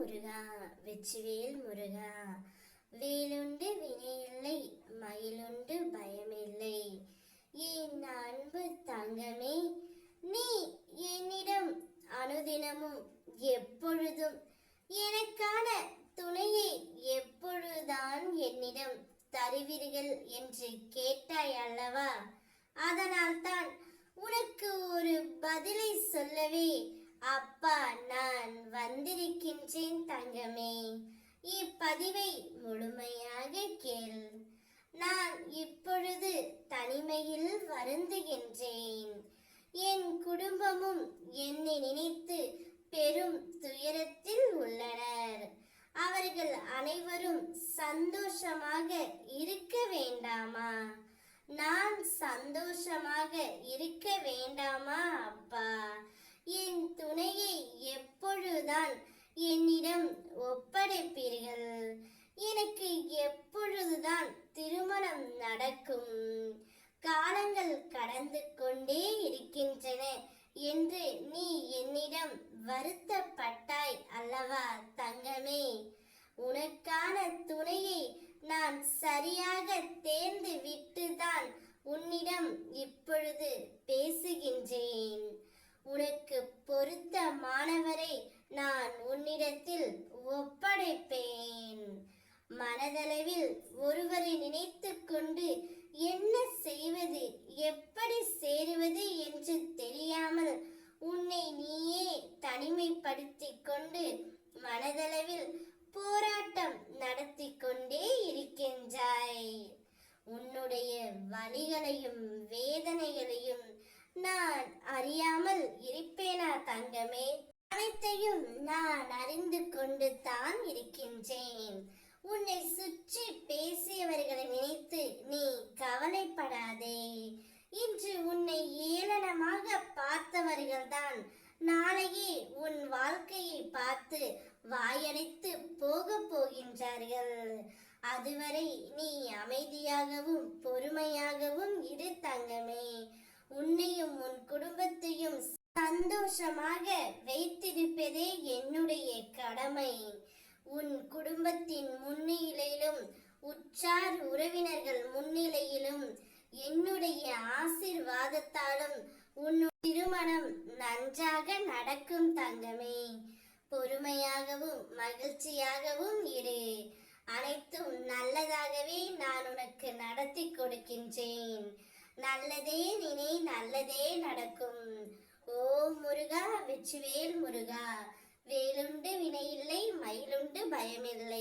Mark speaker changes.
Speaker 1: முருகா வெச்சுவேல் முருகா. வேலுண்டு வினையில்லை மயிலுண்டு பயமில்லை. என் அன்பு தங்கமே நீ என்னிடம் அனுதினமும் எப்பொழுதும் எனக்கான துணையை எப்பொழுதுதான் என்னிடம் தருவீர்கள் என்று கேட்டாய் அல்லவா? அதனால்தான் உனக்கு ஒரு பதிலை சொல்லவே அப்பா வந்திருக்கின்றேன் தங்கமே. இப்பதிவை முழுமையாக கேள். நான் இப்பொழுது தனிமையில் வருந்துகின்றேன். என் குடும்பமும் என்னை நினைத்து பெரும் துயரத்தில் உள்ளனர். அவர்கள் அனைவரும் சந்தோஷமாக இருக்க வேண்டாமா? நான் சந்தோஷமாக இருக்க வேண்டாமா அப்பா என் துணையை எப்பொழுதுதான் என்னிடம் ஒப்படைப்பீர்கள் எனக்கு எப்பொழுதுதான் திருமணம் நடக்கும் காலங்கள் கடந்து கொண்டே இருக்கின்றன என்று நீ என்னிடம் வருத்தப்பட்டாய் அல்லவா தங்கமே? உனக்கான துணையை நான் சரியாக தேர்ந்து விட்டுதான் உன்னிடம் இப்பொழுது பேசுகின்றேன். உனக்கு பொருத்தமானவரை நான் உன்னிடத்தில் ஒப்படைப்பேன். மனதளவில் ஒருவர் நினைத்து கொண்டு என்ன செய்வது எப்படி சேருவது என்று தெரியாமல் உன்னை நீயே தனிமைப்படுத்திக் கொண்டு மனதளவில் போராட்டம் நடத்தி கொண்டே இருக்கின்றாய். உன்னுடைய வழிகளையும் வேதனைகளையும் நான் அறியாமல் இருப்பேனா தங்கமே? அனைத்தையும் நான் அறிந்து கொண்டு தான் இருக்கின்றேன். உன்னை சுற்றி பேசியவர்களை நினைத்து நீ கவலைப்படாதே. இன்று உன்னை ஏளனமாக பார்த்தவர்கள்தான் நாளையே உன் வாழ்க்கையை பார்த்து வாயடைத்து போக போகின்றார்கள். அதுவரை நீ அமைதியாகவும் பொறுமையாகவும் இரு தங்கமே. உன்னையும் உன் குடும்பத்தையும் சந்தோஷமாக வைத்திருப்பதே என்னுடைய கடமை. உன் குடும்பத்தின் முன்னிலையிலும் உற்றார் உறவினர்கள் முன்னிலையிலும் என்னுடைய ஆசிர்வாதத்தாலும் உன் திருமணம் நன்றாக நடக்கும் தங்கமே. பொறுமையாகவும் மகிழ்ச்சியாகவும் இரு. அனைத்தும் நல்லதாகவே நான் உனக்கு நடத்தி கொடுக்கின்றேன். நல்லதே நினை நல்லதே நடக்கும். ஓ முருகா வெச்சுவேல் முருகா. வேலுண்டு வினையில்லை மயிலுண்டு பயமில்லை.